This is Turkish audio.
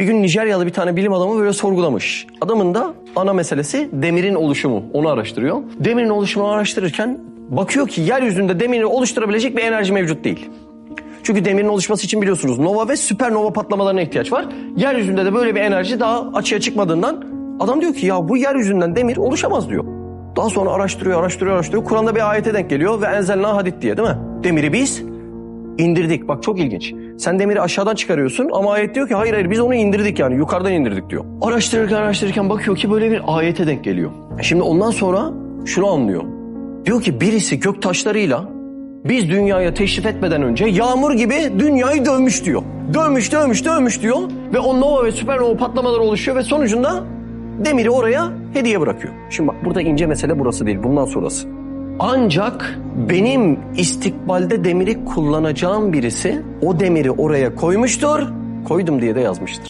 Bir gün Nijeryalı bir tane bilim adamı böyle sorgulamış. Adamın da ana meselesi demirin oluşumu. Onu araştırıyor. Demirin oluşumunu araştırırken bakıyor ki yeryüzünde demiri oluşturabilecek bir enerji mevcut değil. Çünkü demirin oluşması için biliyorsunuz nova ve süpernova patlamalarına ihtiyaç var. Yeryüzünde de böyle bir enerji daha açığa çıkmadığından adam diyor ki ya bu yeryüzünden demir oluşamaz diyor. Daha sonra araştırıyor, araştırıyor, araştırıyor. Kur'an'da bir ayete denk geliyor ve enzelna hadid diye değil mi? Demiri biz indirdik. Bak çok ilginç. Sen demiri aşağıdan çıkarıyorsun ama ayet diyor ki hayır hayır biz onu indirdik yani yukarıdan indirdik diyor. Araştırırken araştırırken bakıyor ki böyle bir ayete denk geliyor. Şimdi ondan sonra şunu anlıyor. Diyor ki birisi gök taşlarıyla biz dünyaya teşrif etmeden önce yağmur gibi dünyayı dövmüş diyor. Dövmüş, dövmüş, dövmüş diyor. Ve o nova ve süpernova patlamalar oluşuyor ve sonucunda demiri oraya hediye bırakıyor. Şimdi bak burada ince mesele burası değil, bundan sonrası. Ancak benim istikbalde demiri kullanacağım birisi o demiri oraya koymuştur. Koydum diye de yazmıştır.